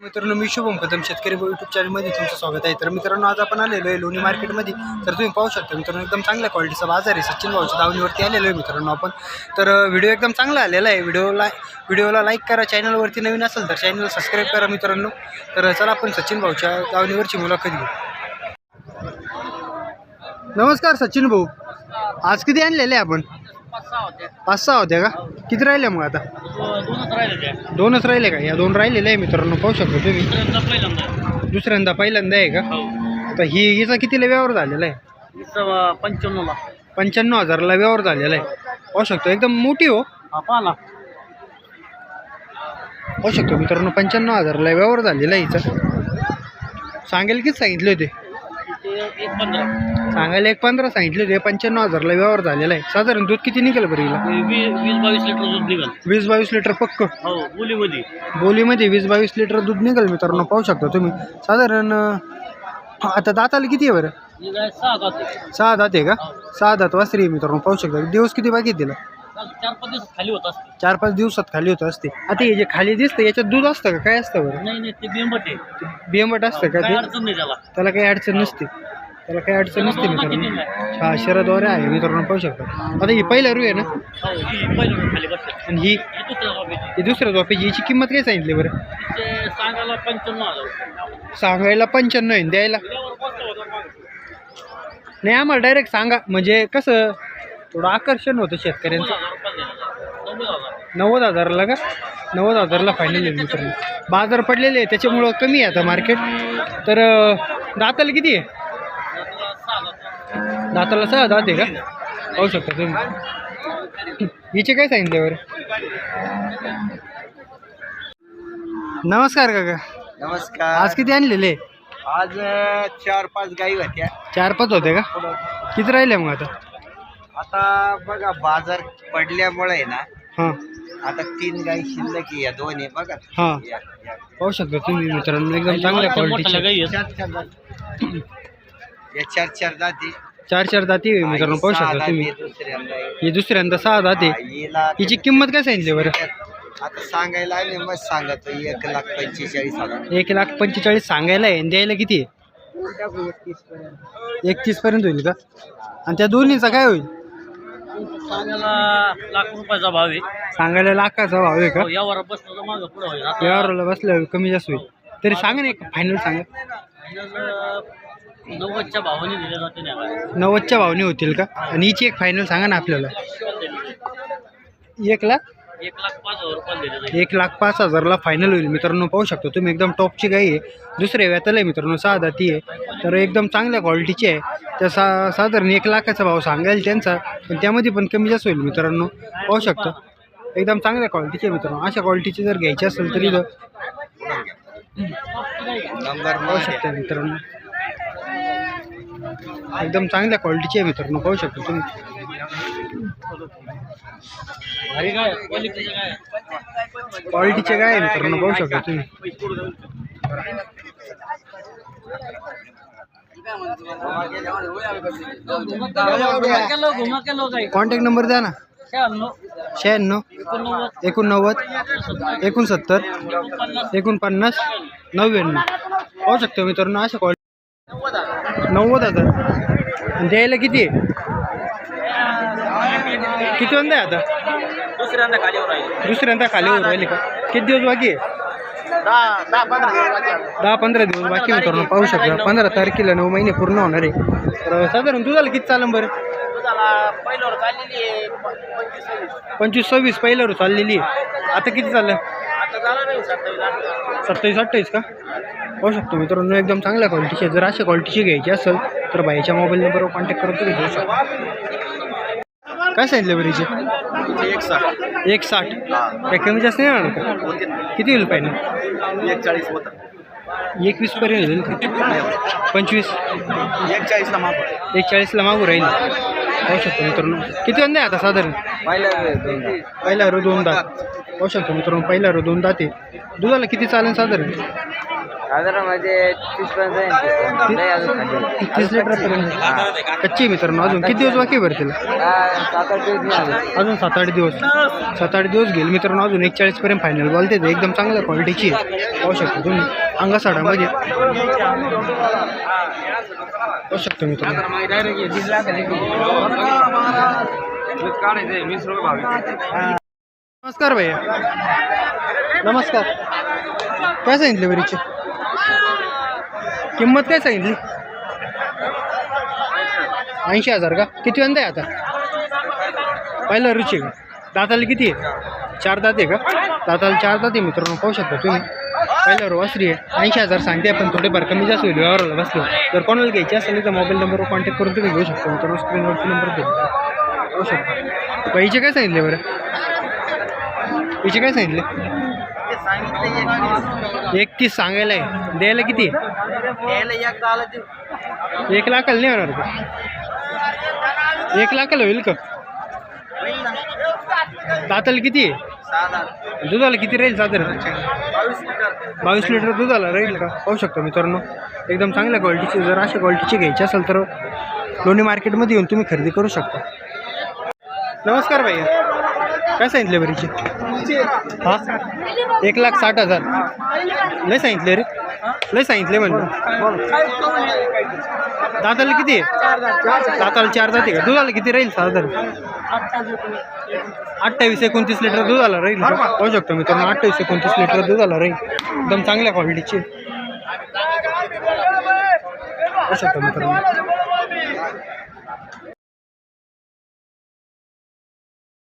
मित्रांनो मी शुभम कदम शेतकरी युट्यूब चॅनलमध्ये तुमचं स्वागत आहे. तर मित्रांनो आज आपण आलेलो आहे लोणी मार्केटमध्ये तर तुम्ही पाहू शकता मित्रांनो एकदम चांगल्या क्वालिटीचा बाजार आहे. सचिन भाऊच्या दावणीवरती आलेलो आहे मित्रांनो आपण. तर व्हिडिओ एकदम चांगला आलेला आहे. व्हिडिओला व्हिडिओला लाईक करा चॅनलवरती नवीन असेल तर चॅनलला सबस्क्राईब करा मित्रांनो. तर चला आपण सचिन भाऊच्या दावणीवरची मुलाखत घेऊ. नमस्कार सचिन भाऊ. आज किती आणलेले आपण? पाच सहा होत्या का? किती राहिले मग आता? दोनच राहिले त्या दोनच राहिले का? या दोन राहिलेले आहे मित्रांनो पाहू शकतो तुम्ही. दुसऱ्यांदा पहिल्यांदा. आहे का? हो. आता ही हिचा कितीला व्यवहार झालेला आहे? वीस पंच्याण्णवला. पंच्याण्णव हजारला व्यवहार झालेला आहे. पाहू शकतो एकदम मोठी हो. पहा पाहू शकतो मित्रांनो पंच्याण्णव हजारला व्यवहार झालेला आहे हिचा. सांगायला किती सांगितले होते? एक पंधरा. सांगायला एक पंधरा सांगितले होते पंच्याण्णव हजारला व्यवहार झालेला आहे. साधारण दूध किती निघेल बरं हिला? वीस बावीस लिटर दूध निघाल. वीस बावीस लिटर पक्क. हो मुलीमध्ये बोलीमध्ये वीस बावीस लिटर दूध निघेल मित्रांनो पाहू शकता तुम्ही. साधारण अं, आता दाताला किती आहे बरं? ही गाय सहा जाते सहा दात आहे का? सहा दात वासरी आहे मित्रांनो पाहू शकता. दिवस किती बाकी आहे तिला? चार पाच दिवस खाली होत असते. चार पाच दिवसात खाली होत असते. आता हे जे खाली दिसतं याच्यात दूध असतं का? काय असतं बरं? नाही नाही ते बिंबट आहे. असतं का काय ते? अडचण नाही त्याला. त्याला काही अडचण नसते. त्याला काही अडचण नसते मित्रांनो. हा शरदवारे आहे मित्रांनो पाहू शकता. आता ही पहिला रू आहे ना? ही आणि ही ही दुसऱ्या झोपेची हिची किंमत काय सांगितली बरं? सांगायला पंच्याण्णव सांगायला पंच्याण्णव आहे द्यायला. नाही आम्हाला डायरेक्ट सांगा. म्हणजे कसं थोडं आकर्षण होतं शेतकऱ्यांचं. नव्वद हजाराला हजारला का? नव्वद हजारला फायनल आहे मित्रांनो. बाजार पडलेले आहे त्याच्यामुळं कमी आहे आता मार्केट तर दाताला किती आहे? दाताला सहा दात आहे का? पाहू शकता तुम्ही. हिचे काय सांगितले बरं? नमस्कार काका. नमस्कार. आज किती आणलेले? आज चार पाच गाई होत्या. चार पाच होते का? किती राहिले मग आता? आता बघा बाजार पडल्यामुळे आहे ना हां. आता तीन गाई शिल्लक या दोन आहे बघा. हां. पाहू शकता तुम्ही मित्रांनो एकदम चांगल्या मोठ्या चार चार जाती. चार चार जाती आहे मित्रांनो पाहू सहा शकता जाती तुम्ही. ही दुसऱ्यांदा सहा दाते हिला हिची किंमत काय सांगितली बरं? आता सांगायला आले मग सांगतो एक लाख पंचेचाळीस हजार. एक लाख पंचेचाळीस सांगायला आहे आणि द्यायला किती आहे? एकतीस पर्यंत होईल का? आणि त्या दोन्हीचा काय होईल? सांगायला लाख रुपयाचा भाव आहे. सांगायला लाखाचा भाव आहे का? हो, यावर बसलं पुढं होईल. बसल्यावर कमी जास्त होईल. तरी सांगा ना एक फायनल सांगा. नव्वदच्या भावाने दिल्या जाते नाही नव्वदच्या भावने होतील का? आणि हिची एक फायनल सांगा ना आपल्याला. एक लाख? एक लाख पाच हजार दिले एक लाख पाच हजारला फायनल होईल. मित्रांनो पाहू शकतो तुम्ही एकदम टॉपची गाई आहे. दुसऱ्या व्याताला आहे मित्रांनो सहा दाती आहे. तर एकदम चांगल्या क्वालिटीची आहे. त्या सा साधारण एक लाखाचा भाव सांगायला त्यांचा पण त्यामध्ये पण कमी जास्त होईल मित्रांनो. पाहू शकतो. एकदम चांगल्या क्वालिटीचे आहे मित्रांनो. अशा क्वालिटीची जर घ्यायची असेल तरी पाहू शकता मित्रांनो. एकदम चांगल्या क्वालिटीचे आहे मित्रांनो पाहू शकतो तुम्ही. क्वालिटीचं काय? आहे मित्रांनो पाहू शकता तुम्ही. कॉन्टॅक्ट नंबर द्या ना. शहाण्णव एकोणनव्वद एकोणसत्तर एकोणपन्नास नव्याण्णव. पाहू शकतो मित्रांनो अशा क्वालिटी नव्वद हजार. आणि द्यायला किती? आहे किती वंदा आहे आता? दुसऱ्यांदा खालीवर राहील. दुसऱ्यांदा खाली होऊन राहिले का? किती दिवस बाकी आहे? दहा पंधरा दिवस बाकी मित्रांनो पाहू शकता. पंधरा तारखेला नऊ महिने पूर्ण होणार आहे. तर साधारण तुझाला किती चालेल बरं? दुधाला पहिल्यावर चाललेली आहे पंचवीस सव्वीस पहिल्यावर चाललेली आहे. आता किती चाललं? आता झाला नाही सत्तावीस अठ्ठावीस. सत्तावीस अठ्ठावीस का? पाहू शकतो मित्रांनो एकदम चांगल्या क्वालिटीची जर अशा क्वालिटीची घ्यायची असेल तर बाईच्या मोबाईल नंबरवर कॉन्टॅक्ट करून तुम्ही घेऊ शकता. काय सांगितलं बरीचे एक साठ एक साठ काय कमी जास्त नाही होणार का? किती होईल पाहिजे एक चाळीस होत. एकवीस पर्यंत होईल पंचवीस? एक चाळीसला मागो एक चाळीसला मागू राहील. पाहू शकतो मित्रांनो. किती आहे आता साधारण? पहिल्या पहिला रो दोन दात पाहू शकतो मित्रांनो पहिला रो दोन दात दुधाला किती चालेल साधारण? साधारणमध्ये तीस पर्यंत नाही अजून खाली तीस लिटरपर्यंत कच्ची आहे मित्रांनो अजून किती दिवस बाकी आहे बरं तिला? सात आठ दिवस नाही आले अजून सात आठ दिवस. सात आठ दिवस घेईल. मित्रांनो अजून एक चाळीसपर्यंत फायनल बोलते ते एकदम चांगल्या क्वालिटीची आहे. पाहू शकतो तुम्ही. अंगासाडामध्ये. पाहू शकतो मित्रांनो. नमस्कार भैया. नमस्कार. काय सांगितले बरीची? किंमत काय सांगितली? ऐंशी हजार का? किती वंदा आहे आता? पहिलं रुची का दाताला किती आहे? चार दात आहे का? दाताला चार दात आहे मित्रांनो पाहू शकता तुम्ही. पहिल्यावर वासरी आहे. ऐंशी हजार सांगते पण थोडेफार कमी जास्त होईल व्यवहाराला बसलो. जर कोणाला घ्यायची असेल तर मोबाईल नंबरवर कॉन्टॅक्ट करून तुम्ही घेऊ शकता. मित्रांनो स्क्रीनवरती नंबर देऊ शकता. पैसे काय सांगितले बरं? पैसे काय सांगितले? एकतीस सांगायला आहे. द्यायला किती? एक लाखाला नाही होणार का? एक लाखाला होईल का? दाताला किती? आहे दुधाला किती राहील साधारण बावीस लिटर. दुधाला राहील का? पाहू शकतो मित्रांनो. एकदम चांगल्या क्वालिटीची जर अशा क्वालिटीची घ्यायची असेल तर लोणी मार्केटमध्ये येऊन तुम्ही खरेदी करू शकता. नमस्कार भैया. काय सांगितले बरीचे? हा? एक लाख साठ हजार. लय सांगितले रे. लय सांगितले म्हणलं. दाताला किती आहे? दाताला चार जाते का? दुधाला किती राहील साधारण? अठ्ठावीस एकोणतीस लिटर दुधाला राहील. पाहू शकतो मी त्यांना अठ्ठावीस एकोणतीस लिटर दुधाला राहील. एकदम चांगल्या क्वालिटीची पाहू शकतो मित्रांनो.